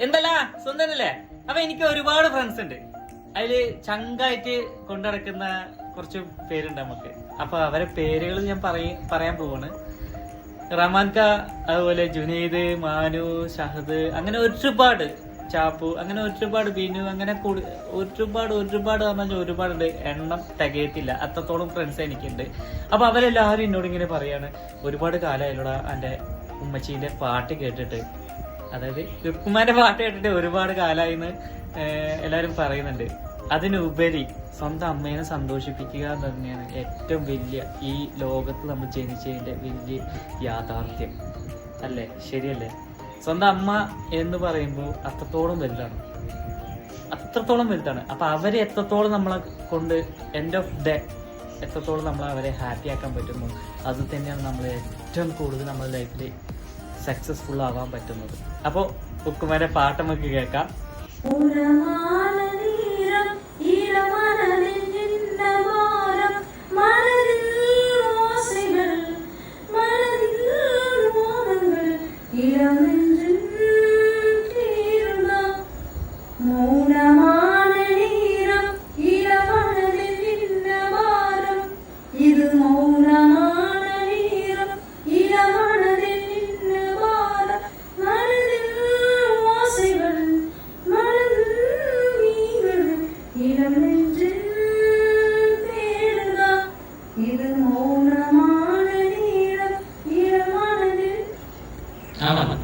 എന്തല്ല? സ്വന്തനല്ലേ അപ്പൊ എനിക്ക് ഒരുപാട് ഫ്രണ്ട്സ് ഉണ്ട്. അതിൽ ചങ്കായിട്ട് കൊണ്ടുനടക്കുന്ന കുറച്ച് പേരുണ്ട് നമുക്ക്. അപ്പൊ അവരെ പേരുകൾ ഞാൻ പറയ പറയാൻ പോവാണ്. റമാൻക അതുപോലെ ജുനീദ് മാനു ഷഹദ് അങ്ങനെ ഒരുപാട് ചാപ്പു അങ്ങനെ ഒരുപാട് ബിനു അങ്ങനെ ഒരുപാട് ഒരുപാട് പറഞ്ഞാൽ ഒരുപാടുണ്ട്. എണ്ണം തികയത്തില്ല. അത്രത്തോളം ഫ്രണ്ട്സ് എനിക്കുണ്ട്. അപ്പൊ അവരെല്ലാവരും എന്നോട് ഇങ്ങനെ പറയാണ് ഒരുപാട് കാലമായില്ലോടാ എന്റെ ഉമ്മച്ചീന്റെ പാട്ട് കേട്ടിട്ട്. അതായത് രുക്കുമാന്റെ പാട്ട് കേട്ടിട്ട് ഒരുപാട് കാലമായി എന്ന് എല്ലാവരും പറയുന്നുണ്ട്. അതിനുപരി സ്വന്തം അമ്മേനെ സന്തോഷിപ്പിക്കുക എന്ന് തന്നെയാണ് ഏറ്റവും വലിയ ഈ ലോകത്ത് നമ്മൾ ജനിച്ചതിന്റെ വലിയ യാഥാർത്ഥ്യം. അല്ലേ? ശരിയല്ലേ? സ്വന്തം അമ്മ എന്ന് പറയുമ്പോൾ അത്രത്തോളം വലുതാണ്. അത്രത്തോളം വലുതാണ്. അപ്പൊ അവരെ എത്രത്തോളം നമ്മളെ കൊണ്ട് എൻഡ് ഓഫ് ഡേ എത്രത്തോളം നമ്മൾ അവരെ ഹാപ്പി ആക്കാൻ പറ്റുന്നു അത് തന്നെയാണ് നമ്മൾ ഏറ്റവും കൂടുതൽ നമ്മുടെ ലൈഫിൽ സക്സസ്ഫുൾ ആവാൻ പറ്റുന്നത്. അപ്പോ ഉക്കുമാരെ പാട്ടമൊക്കെ കേൾക്കാം. ஆமாம்